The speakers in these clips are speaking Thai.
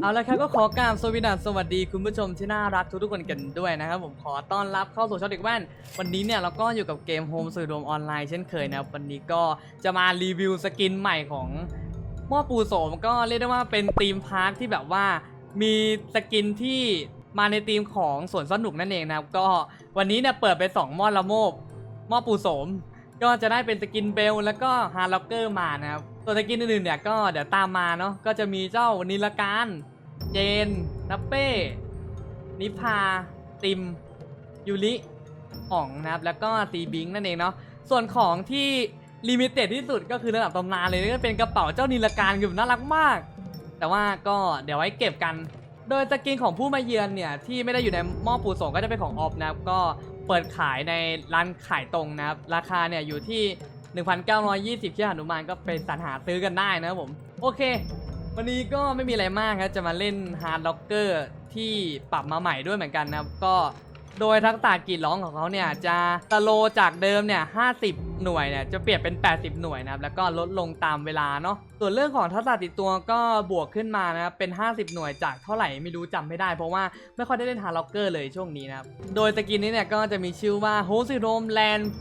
เอาละครับก็ขอกราบสวสดีสวัสดีคุณผู้ชมที่น่ารักทุกๆคนกันด้วยนะครับผมขอต้อนรับเข้าสู่ช่องเด็กแว่น วันนี้เนี่ยเราก็อยู่กับเกมโฮมสื่อรวมออนไลน์เช่นเคยนะครับวันนี้ก็จะมารีวิวสกินใหม่ของหม้อปูโสมก็เรียกได้ว่าเป็นธีมพาร์คที่แบบว่ามีสกินที่มาในธีมของสวนสนุกนั่นเองนะครับก็วันนี้เนี่ยเปิดไปสองหม้อละโมบหม้อปูโสม ก็จะได้เป็นสกินเบลแล้วก็ฮาร์ล็อกเกอร์มานะครับตัวสกินอื่นๆเนี่ยก็เดี๋ยวตามมาเนาะก็จะมีเจ้านิลการเจนนัปเป้นิพาติมยูริอ๋องนะครับแล้วก็ตีบิงนั่นเองเนาะส่วนของที่ลิมิเต็ดที่สุดก็คือระดับตำนานเลยก็เป็นกระเป๋าเจ้านิลการคือน่ารักมาก แต่ว่าก็เดี๋ยวไว้เก็บกัน โดยสกินของผู้มาเยือนเนี่ยที่ไม่ได้อยู่ในหม้อปูส่งก็จะเป็นของออฟนะครับก็เปิดขายในร้านขายตรงนะครับราคาเนี่ยอยู่ที่ 1,920ที่หนุมานก็ไปสรรหาซื้อกันได้นะครับผมโอเค วันนี้ก็ไม่มีอะไรมากครับจะมาเล่นฮาร์ดล็อกเกอร์ที่ปรับมาใหม่ด้วยเหมือนกันนะครับก็ โดยทักษะกรีดร้องของเขาเนี่ยจะสโลจากเดิมเนี่ย50หน่วยเนี่ยจะเปลี่ยนเป็น 80 หน่วยนะครับแล้วก็ลดลงตามเวลาเนาะส่วนเรื่องของทักษะติดตัวก็บวกขึ้นมานะครับเป็น 50 หน่วยจากเท่าไหร่ไม่รู้จำไม่ได้ เพราะว่าไม่ค่อยได้เล่นฮาร์ล็อกเกอร์เลยช่วงนี้นะครับโดยตะกินนี้เนี่ยก็จะมีชื่อว่าโฮซิโรมแลนด์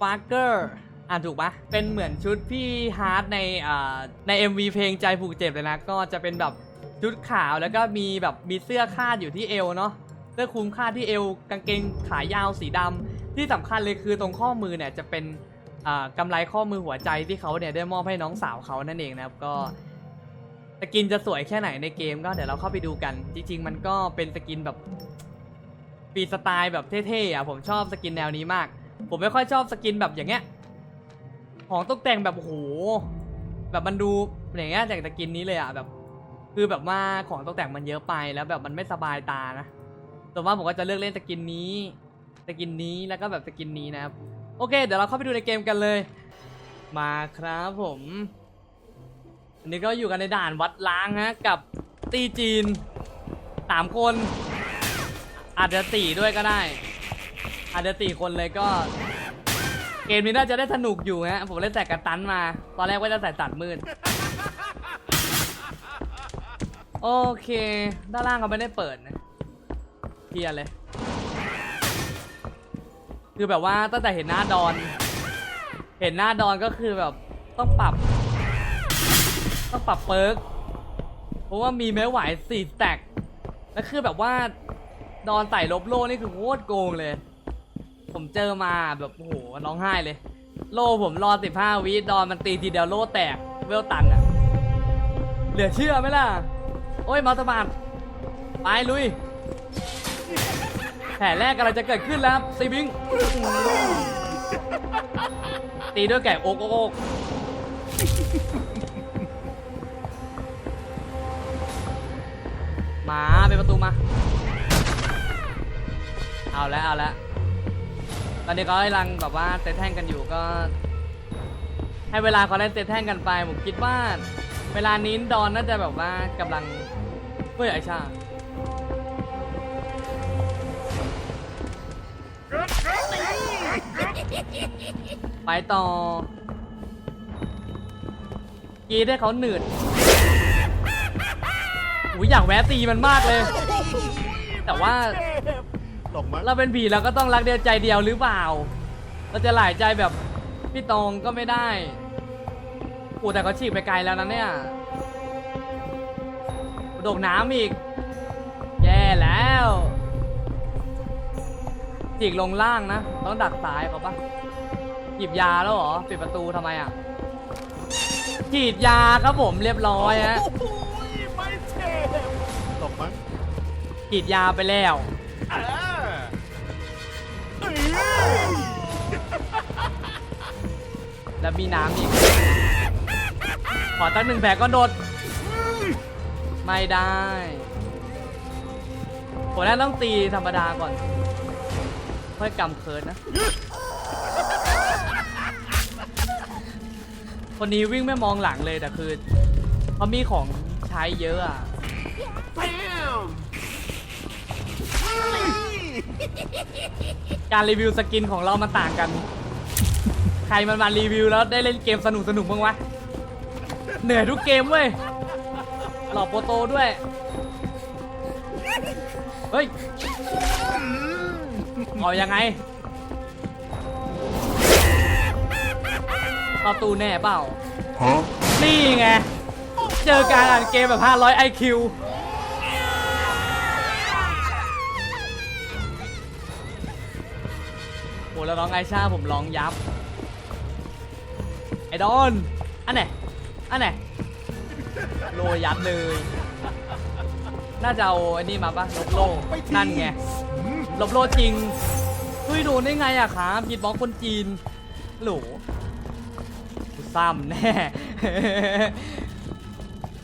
ฟาร์เกอร์อ่านถูกปะเป็นเหมือนชุดพี่ฮาร์ดในอ่าใน MV เพลงใจผูกเจ็บเลยนะก็จะเป็นแบบชุดขาวแล้วก็มีแบบมีเสื้อคาดอยู่ที่เอวเนาะ เสื้อคลุมคาดที่เอวกางเกงขายาวสีดำที่สำคัญเลยคือตรงข้อมือเนี่ยจะเป็นอ่ากำไรข้อมือหัวใจที่เขาเนี่ยได้มอบให้น้องสาวเขานั่นเองนะครับก็ สกินจะสวยแค่ไหนในเกมก็เดี๋ยวเราเข้าไปดูกัน จริง ๆ มันก็เป็นสกินแบบฟรีสไตล์แบบเท่ๆอะผมชอบสกินแนวนี้มาก ผมไม่ค่อยชอบสกินแบบอย่างเงี้ยของตกแต่งแบบโหแบบมันดูอย่างเงี้ยจากตะกินนี้เลยอะแบบ คือแบบว่าของตกแต่งมันเยอะไปแล้วแบบมันไม่สบายตานะ แต่ว่าผมก็จะเลือกเล่นสกินนี้สกินนี้แล้วก็แบบสกินนี้นะครับ โอเค เดี๋ยวเราเข้าไปดูในเกมกันเลย มาครับผม อันนี้ก็อยู่กันในด่านวัดล้างฮะกับตีจีนสามคน อาจจะตีด้วยก็ได้ อาจจะตีคนเลยก็เกมนี้น่าจะได้สนุกอยู่ฮะ ผมเล่นแต่กันตันมา ตอนแรกว่าจะใส่ตัดมืด โอเค ด้านล่างเขาไม่ได้เปิดนะ เพียเลย คือแบบว่าตั้งแต่เห็นหน้าดอน เห็นหน้าดอนก็คือแบบต้องปรับ ต้องปรับเปิร์กเพราะว่ามีแม้ไหวสี่แตกแล้วคือแบบว่าดอนใส่ลบโลนี่คือโคตรโกงเลย ผมเจอมาแบบโอ้โหร้องไห้เลย โล่ผมรอสิบห้าวิดอนมันตีทีเดียวโล่แตกเวลตันอะเหลือเชื่อไหมล่ะ โอ้ยมาสบาดไปลุย ผลแรกกำลังจะเกิดขึ้นแล้วซีบิง ตีด้วยแก่โอ๊กโอกโอกมาเป็นประตูมา เอาแล้วเอาแล้วตอนนี้เขากำลังแบบว่าเตะแท่งกันอยู่ก็ ให้เวลาเขาเล่นเตะแท่งกันไปผมคิดว่า เวลานี้ดอนน่าจะแบบว่ากำลังเฮ้ยไอชา ไปต่อกรีดให้เขาหนืดอุ้ยอยากแวะตีมันมากเลย แต่ว่าหลบมั้งเราเป็นผีเราก็ต้องรักเดียวใจเดียวหรือเปล่า เราจะหลายใจแบบพี่ตองก็ไม่ได้โอ้แต่เขาฉีกไปไกลแล้วนะเนี่ยโดดน้ำอีก แย่แล้ว ฉีกลงล่างนะ ต้องดักซ้ายเขาปะหยิบยาแล้วเหรอปิดประตูทำไมอะฉีดยาครับผมเรียบร้อยฮะโอ้โหไม่เจ็บหลบมั้งฉีดยาไปแล้วอ่าเอ้ยแล้วมีน้ำอีก ขอตั้งหนึ่งแผลก็โดด ไม่ได้ผมแรกต้องตีธรรมดาก่อน ค่อยกำเคิร์ดนะ คนนี้วิ่งไม่มองหลังเลยแต่คือเขามีของใช้เยอะอะ การรีวิวสกินของเรามันต่างกัน ใครมันมารีวิวแล้วได้เล่นเกมสนุกสนุกบ้างวะ เหนื่อยทุกเกมเว้ย หลอกโปโตด้วย เฮ้ย เอายังไงประตูแน่เปล่า นี่ไง เจอการอ่านเกมแบบ 500 IQ โหแล้วน้องไอชาผมร้องยับ ไอดอน อันไหน อันไหน โลยัดเลย น่าจะเอาอันนี้มาปะลบโลนั่นไง ลบโลจริงเฮ้ยโดนได้ไงอะครับยิดบล็อกคนจีนหลกูซ้ำแน่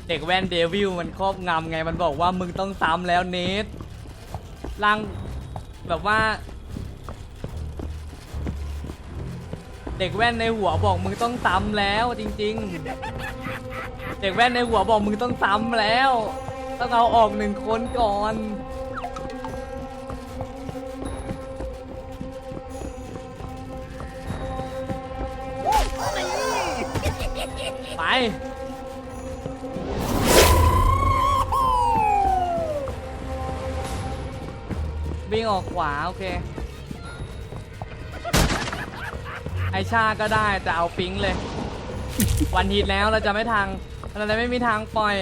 เด็กแว่นเดวิลมันครอบงำไงมันบอกว่ามึงต้องซ้ำแล้วเนทร่างแบบว่า เด็กแว่นในหัวบอกมึงต้องซ้ำแล้วจริง ๆ เด็กแว่นในหัวบอกมึงต้องซ้ำแล้ว ต้องเอาออกหนึ่งคนก่อน ไปวิ่งออกขวา โอเค ไอชาก็ได้ แต่เอาปิ๊งเลย วันฮิตแล้วเราจะไม่ทางเราจะไม่มีทางปล่อย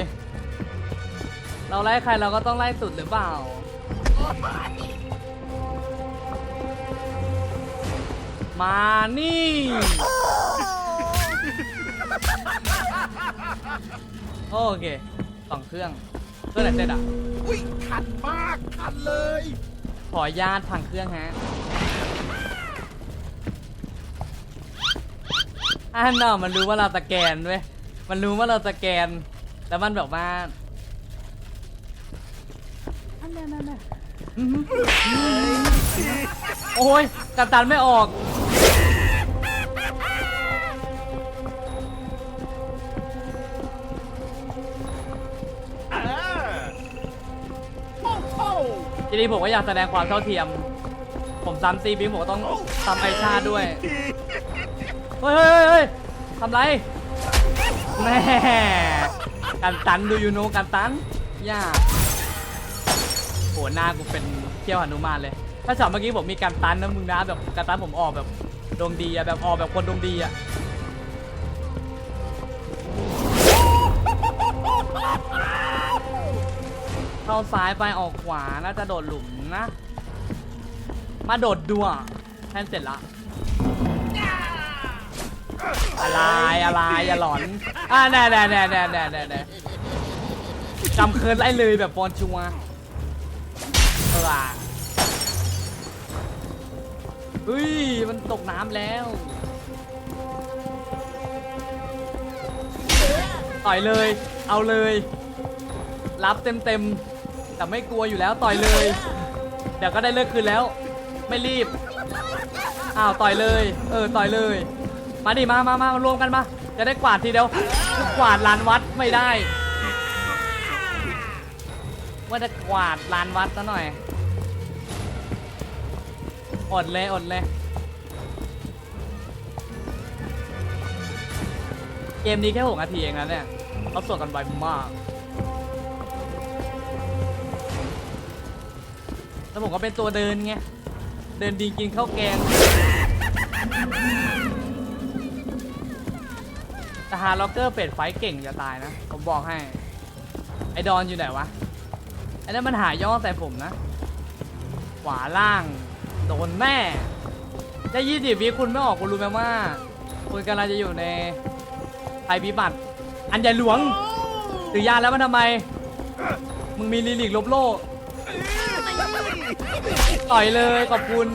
เราไล่ใครเราก็ต้องไล่สุดหรือเปล่า มานี่ โอเคสองเครื่องเครื่องไหนเสร็จอะอุ้ยขัดมากขัดเลย ขออนุญาตพังเครื่องฮะอ่าเนาะมันรู้ว่าเราสแกนเว้ยมันรู้ว่าเราสแกน แล้วมันแบบว่าอันนั้นนั่นน่ะอื้อหือโอ้ยกัปตันไม่ออก ทีนี้ผมก็อยากแสดงความเท่าเทียม ผมซ้ำซีบิงผมก็ต้องซ้ำไอชาด้วย เฮ้ยเฮ้ยเฮ้ยเฮ้ยทำไรแม่กันตันดูยูโนกันตันย่าโหหน้ากูเป็นเที่ยวหนุมานเลย ถ้าช็อตเมื่อกี้ผมมีกันตันนะมึงนะแบบกันตันผมออกแบบดวงดีอะแบบออกแบบคนดวงดีอะ เข้าซ้ายไปออกขวาน่าจะโดดหลุมนะ มาโดดดัวแทนเสร็จละอะไรอะไรอย่าหลอนอ่าแน่แน่แน่แน่แน่แน่แน่จำเคิร์นไล่เลยแบบฟอนชัวเอออะเฮ้ยมันตกน้ำแล้วต่อยเลย เอาเลย รับเต็มเต็ม แต่ไม่กลัวอยู่แล้วต่อยเลย เดี๋ยวก็ได้เลิกคืนแล้ว ไม่รีบ อ้าวต่อยเลย เออต่อยเลย มาดิมามามามารวมกันมา จะได้กวาดทีเดียว กวาดลานวัดไม่ได้ ว่าจะกวาดลานวัดซะหน่อย อดเลยอดเลยเกมนี้แค่หกนาทีเองนะเนี่ยเขาสวดกันไวมาก แล้วผมก็เป็นตัวเดินไง เดินดีกินข้าวแกงแต่ฮาร์ล็อกเกอร์เป็ดไฟท์เก่งจะตายนะ ผมบอกให้ ไอดอนอยู่ไหนวะ ไอ้นั่นมันหาย่อใส่ผมนะ ขวาล่าง โดนแม่ได้ยี่สิบวิคุณไม่ออกคุณรู้ไหมว่า คุณกำลังจะอยู่ในภัยพิบัติ อันใหญ่หลวงถือยาแล้วมันทำไม มึงมีลิลิกลบโลก ต่อยเลยขอบคุณ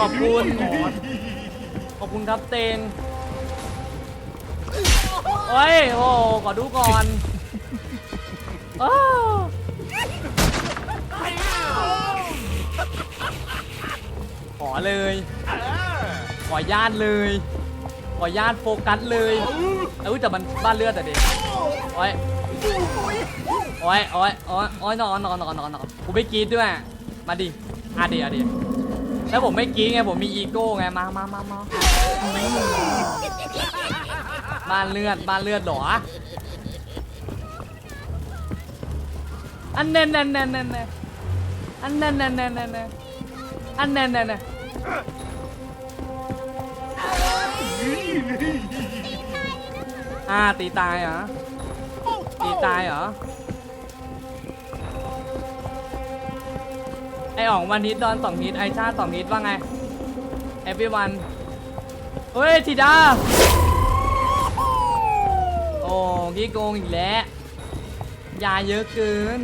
ขอบคุณ ขอบคุณครับเตงโอ้ยโอ้ขอดูก่อนอ้ขอเลย ขอญาตเลย ขอญาตโฟกัสเลยเอ้ยแต่มันบ้านเลือดแต่เด็กโอ้ย โอ้ยโอ้ยโอ้ยโอ้ยนอนนอนนอนนอนนอนกูไม่กรีดด้วย มาดิอะดิอะดิแล้วผมไม่กรีดไงผมมีอีโก้ไง มามามามาบ้านเลือดบ้านเลือดหรอ อันเน่นเน่นเน่นเน่นเน่นอันเน่นเน่นเน่นเน่นเน่นอันเน่นเน่นเน่นอ่าตีตายเหรอโอ้โห ตีตายเหรอ ไออ๋องวันฮิตดอนสองฮิตไอชาติสองฮิตว่าไงเอฟวีวันเฮ้ยทีดา โอ้กี้โกงอีกแล้วยาเยอะเกิน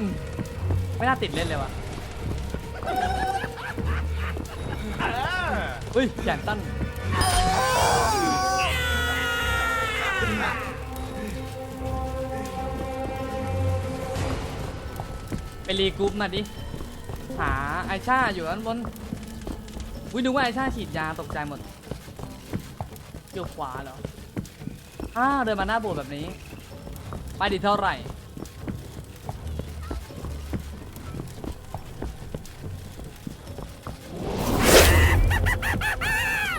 ไม่น่าติดเล่นเลยว่ะอ่าเฮ้ยแขนตั้น รีกรุ๊ปมาดิ หาไอชาอยู่ด้านบนวินึกว่าไอชาฉีดยาตกใจหมดอยู่ยวขวาเหรออ้าเดินมาหน้าโบสถ์แบบนี้ ไปดิเท่าไหร่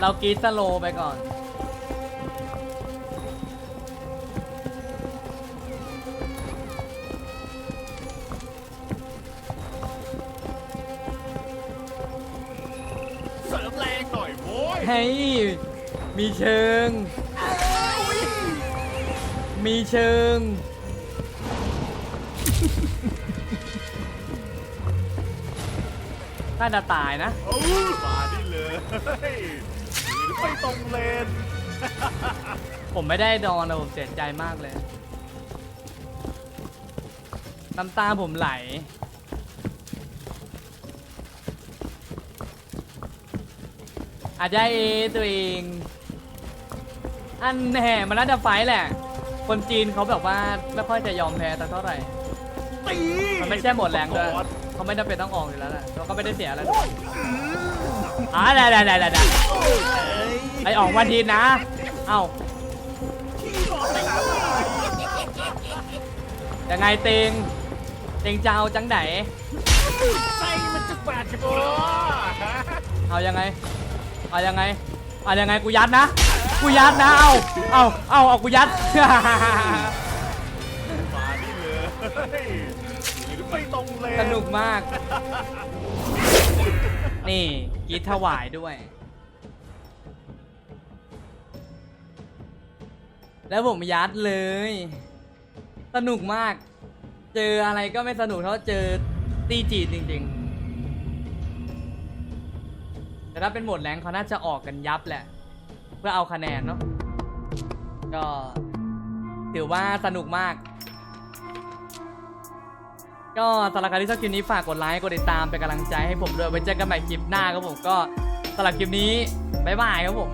เรากรีดสโลไปก่อน มีเชิง มีเชิง น่าจะตายนะเออมาดิเลยหรือไม่ตรงเลน ผมไม่ได้ดอนนะผมเสียใจมากเลย น้ำตาผมไหล อาจจะเอตัวเอง อันแห่มันน่าจะไฟท์แหละ คนจีนเขาแบบว่าไม่ค่อยจะยอมแพ้แต่เท่าไหร่ ตีมันไม่ใช่หมดแรงด้วยก่อนเขาไม่จำเป็นต้องออกอยู่แล้วแหละเราก็ไม่ได้เสียอะไรด้วยอ่าได้ได้ได้ได้เอ้ยไอออกวันทีนะ เอ้ายังไงเตงเตงจะเอาจังไหนใส่มันจะแปดกันบ่เอายังไงเอายังไงเอายังไงกูยัดนะ กูยัดนะ เอาเอาเอาเอากูยัด มาดิเลยหรือไม่ตรงเลนสนุกมาก นี่กรีดถวายด้วย แล้วผมยัดเลย สนุกมาก เจออะไรก็ไม่สนุกเท่าเจอตีจีดจริง ๆ แต่ถ้าเป็นโหมดแรงเขาน่าจะออกกันยับแหละ เพื่อเอาคะแนนเนาะก็ถือว่าสนุกมาก ก็สำหรับใครที่ชอบคลิปนี้ฝากกดไลค์กดติดตามเป็นกำลังใจให้ผมด้วยไว้เจอกันใหม่คลิปหน้าครับผมก็สำหรับคลิปนี้บ๊ายบายครับผม